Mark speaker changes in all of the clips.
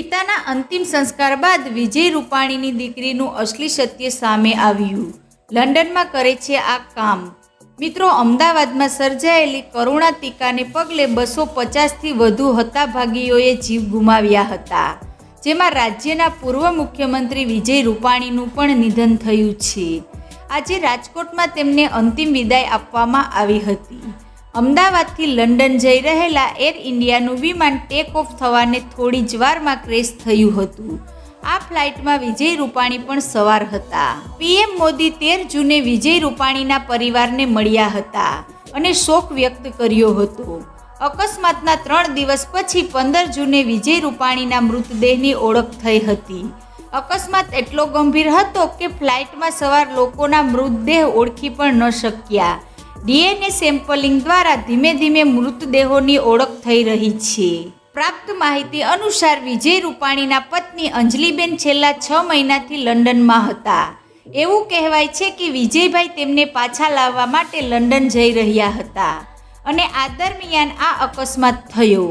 Speaker 1: પિતાના અંતિમ સંસ્કાર બાદ વિજય રૂપાણીની દીકરીનું અસલી સત્ય સામે આવ્યું. લંડનમાં કરે છે આ કામ. મિત્રો, અમદાવાદમાં સર્જાયેલી કરુણા ટીકાને પગલે બસો પચાસથી વધુ હતાભાગીઓએ જીવ ગુમાવ્યા હતા, જેમાં રાજ્યના પૂર્વ મુખ્યમંત્રી વિજય રૂપાણીનું પણ નિધન થયું છે. આજે રાજકોટમાં તેમને અંતિમ વિદાય આપવામાં આવી હતી. અમદાવાદથી લંડન જઈ રહેલા એર ઇન્ડિયાનું વિમાન ટેક ઓફ થવાને થોડી જ વારમાં ક્રેશ થયું હતું. આ ફ્લાઇટમાં વિજય રૂપાણી પણ સવાર હતા. પીએમ મોદી તેર જૂને વિજય રૂપાણીના પરિવારને મળ્યા હતા અને શોક વ્યક્ત કર્યો હતો. અકસ્માતના ત્રણ દિવસ પછી પંદર જૂને વિજય રૂપાણીના મૃતદેહની ઓળખ થઈ હતી. અકસ્માત એટલો ગંભીર હતો કે ફ્લાઇટમાં સવાર લોકોના મૃતદેહ ઓળખી પણ ન શક્યા. ડીએનએ સેમ્પલિંગ દ્વારા ધીમે ધીમે મૃતદેહોની ઓળખ થઈ રહી છે. પ્રાપ્ત માહિતી અનુસાર વિજય રૂપાણીના પત્ની અંજલિબેન છેલ્લા છ મહિનાથી લંડનમાં હતા. એવું કહેવાય છે કે વિજયભાઈ તેમને પાછા લાવવા માટે લંડન જઈ રહ્યા હતા અને આ દરમિયાન આ અકસ્માત થયો.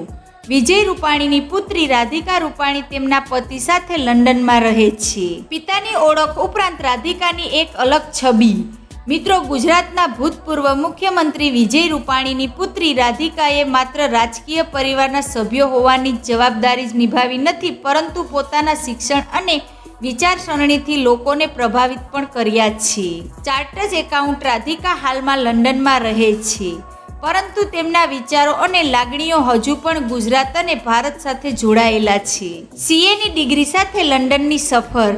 Speaker 1: વિજય રૂપાણીની પુત્રી રાધિકા રૂપાણી તેમના પતિ સાથે લંડનમાં રહે છે. પિતાની ઓળખ ઉપરાંત રાધિકાની એક અલગ છબી મિત્રો, ગુજરાતના ભૂતપૂર્વ મુખ્યમંત્રી વિજય રૂપાણીની પુત્રી રાધિકાએ માત્ર રાજકીય પરિવારના સભ્યો હોવાની જવાબદારી જ નિભાવી નથી, પરંતુ પોતાના શિક્ષણ અને વિચારસરણીથી લોકોને પ્રભાવિત પણ કર્યા છે. ચાર્ટર્ડ એકાઉન્ટ રાધિકા હાલમાં લંડનમાં રહે છે. પરંતુ તેમના વિચારો અને લાગણીઓ હજુ પણ ગુજરાત અને ભારત સાથે જોડાયેલા છે. સીએની ડિગ્રી સાથે લંડનની સફર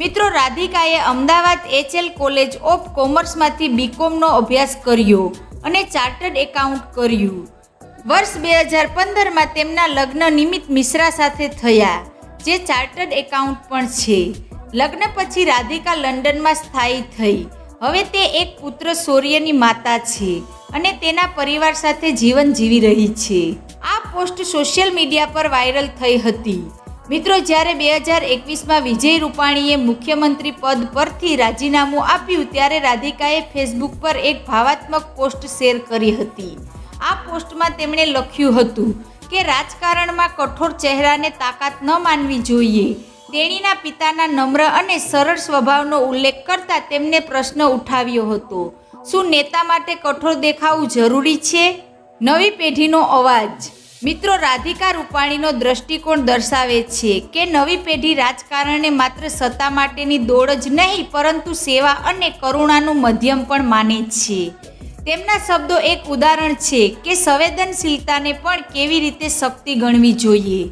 Speaker 1: મિત્રો રાધિકાએ અમદાવાદ એચએલ કોલેજ ઓફ કોમર્સમાંથી બીકોમનો અભ્યાસ કર્યો અને ચાર્ટર્ડ એકાઉન્ટ કર્યું. વર્ષ બે હજાર પંદરમાં તેમના લગ્ન નિમિત્ત મિશ્રા સાથે થયા, જે ચાર્ટર્ડ એકાઉન્ટ પણ છે. લગ્ન પછી રાધિકા લંડનમાં સ્થાયી થઈ. હવે તે એક પુત્ર શૌર્યની માતા છે અને તેના પરિવાર સાથે જીવન જીવી રહી છે. આ પોસ્ટ સોશિયલ મીડિયા પર વાયરલ થઈ હતી. મિત્રો, જ્યારે બે હજાર એકવીસમાં વિજય રૂપાણીએ મુખ્યમંત્રી પદ પરથી રાજીનામું આપ્યું, ત્યારે રાધિકાએ ફેસબુક પર એક ભાવાત્મક પોસ્ટ શેર કરી હતી. આ પોસ્ટમાં તેમણે લખ્યું હતું કે, રાજકારણમાં કઠોર ચહેરાને તાકાત ન માનવી જોઈએ. તેણીના પિતાના નમ્ર અને સરળ સ્વભાવનો ઉલ્લેખ કરતા તેમને પ્રશ્ન ઉઠાવ્યો હતો. શું નેતા માટે કઠોર દેખાવું જરૂરી છે? નવી પેઢીનો અવાજ. મિત્રો રાધિકા રૂપાણીનો દ્રષ્ટિકોણ દર્શાવે છે કે નવી પેઢી રાજકારણને માત્ર સત્તા માટેની દોડ જ નહીં, પરંતુ સેવા અને કરુણાનું મધ્યમ પણ માને છે. તેમના શબ્દો એક ઉદાહરણ છે કે સંવેદનશીલતાને પણ કેવી રીતે શક્તિ ગણવી જોઈએ?